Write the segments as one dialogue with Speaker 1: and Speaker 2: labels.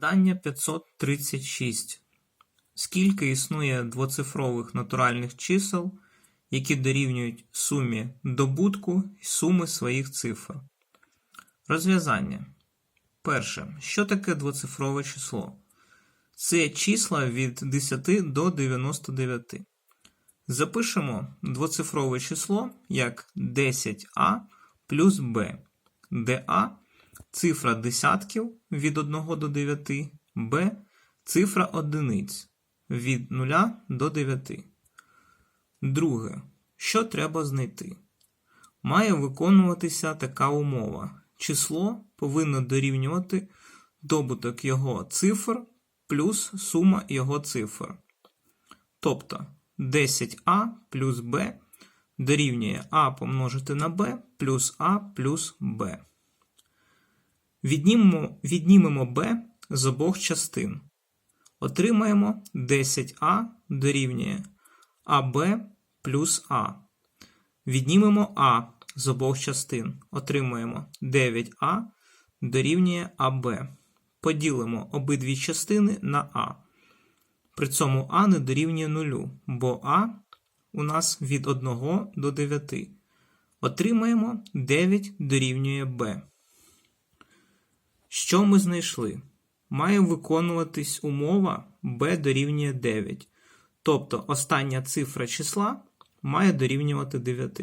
Speaker 1: Завдання 536. Скільки існує двоцифрових натуральних чисел, які дорівнюють сумі добутку і суми своїх цифр? Розв'язання. Перше. Що таке двоцифрове число? Це числа від 10 до 99. Запишемо двоцифрове число як 10а плюс b, де а цифра десятків від 1 до 9, b цифра одиниць від 0 до 9. Друге. Що треба знайти? Має виконуватися така умова. Число повинно дорівнювати добуток його цифр плюс сума його цифр. Тобто 10а плюс b дорівнює а помножити на b плюс а плюс b. Віднімемо, віднімемо b з обох частин. Отримаємо 10а дорівнює АБ плюс А. Віднімемо А з обох частин. Отримаємо 9а дорівнює АБ. Поділимо обидві частини на А. При цьому А не дорівнює 0, бо А у нас від 1 до 9. Отримаємо 9 дорівнює Б. Що ми знайшли? Має виконуватись умова b дорівнює 9. Тобто остання цифра числа має дорівнювати 9.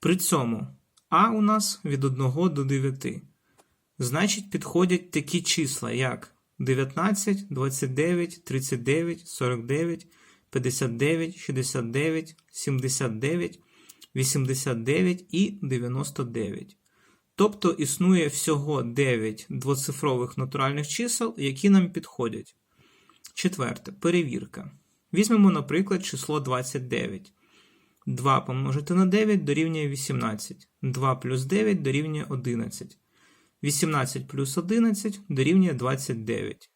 Speaker 1: При цьому а у нас від 1 до 9. Значить, підходять такі числа, як 19, 29, 39, 49, 59, 69, 79, 89 і 99. Тобто існує всього 9 двоцифрових натуральних чисел, які нам підходять. Четверте. Перевірка. Візьмемо, наприклад, число 29. 2 помножити на 9 дорівнює 18. 2 плюс 9 дорівнює 11. 18 плюс 11 дорівнює 29,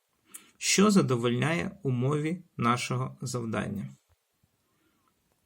Speaker 1: що задовольняє умові нашого завдання.